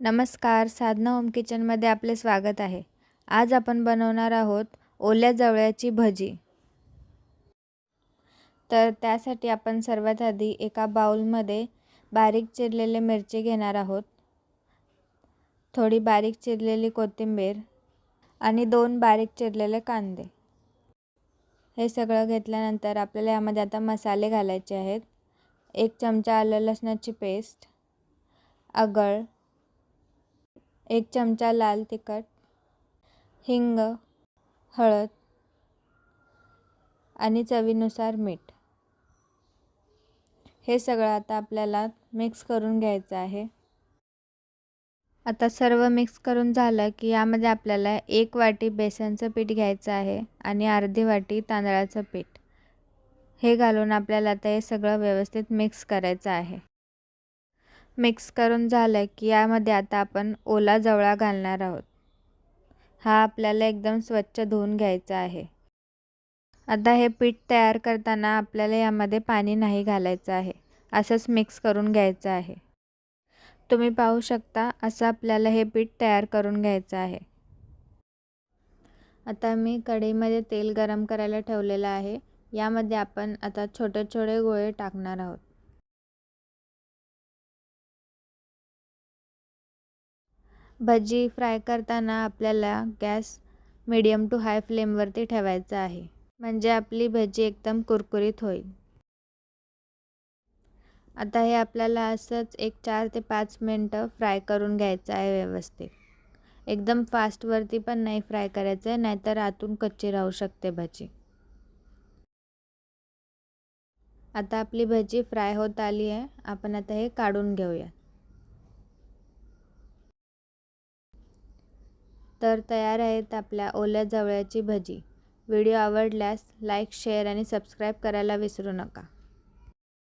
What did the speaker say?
नमस्कार साधना होम किचनमध्ये आपले स्वागत आहे. आज आपण बनवणार आहोत ओल्या जवळ्याची भजी. तर त्यासाठी आपण सर्वात आधी एका बाउलमध्ये बारीक चिरलेले मिरची घेणार आहोत. थोडी बारीक चिरलेली कोथिंबीर आणि दोन बारीक चिरलेले कांदे. हे सगळं घेतल्यानंतर आपल्याला यामध्ये आता मसाले घालायचे आहेत. एक चमचा आलं लसणाची पेस्ट आगळ एक चमचा लाल तिखट हिंग हळद आणि चवीनुसार मीठ. हे सगळं आता आपल्याला मिक्स करून घ्यायचं आहे. आता सर्व मिक्स करून झालं की यामध्ये आपल्याला एक वाटी बेसनचं पीठ घ्यायचं आहे आणि अर्धी वाटी तांदळाचं पीठ. हे घालून आपल्याला आता हे सगळं व्यवस्थित मिक्स करायचं आहे. मिक्स करून झालं की यामध्ये आता आपण ओला जवळा घालणार आहोत. हा आपल्याला एकदम स्वच्छ धुवून घ्यायचा आहे. आता हे पीठ तयार करताना आपल्याला यामध्ये पाणी नाही घालायचं आहे. असंच मिक्स करून घ्यायचं आहे. तुम्ही पाहू शकता असं आपल्याला हे पीठ तयार करून घ्यायचं आहे. आता मी कढईमध्ये तेल गरम करायला ठेवलेलं आहे. यामध्ये आपण आता छोटे छोटे गोळे टाकणार आहोत. भजी फ्राय करताना आपल्याला गॅस मीडियम टू हाय फ्लेमवरती ठेवायचा आहे. म्हणजे आपली भजी एकदम कुरकुरीत होईल. आता हे आपल्याला असंच एक चार ते पाच मिनटं फ्राय करून घ्यायचं आहे व्यवस्थित. एकदम फास्टवरती पण नाही फ्राय करायचं आहे नाहीतर आतून कच्ची राहू शकते भजी. आता आपली भजी फ्राय होत आली आहे. आपण आता हे काढून घेऊया तर तयार आहेत आपल्या ओल्या जवळ्याची भजी. व्हिडिओ आवडल्यास लाईक शेअर आणि सबस्क्राईब करायला विसरू नका.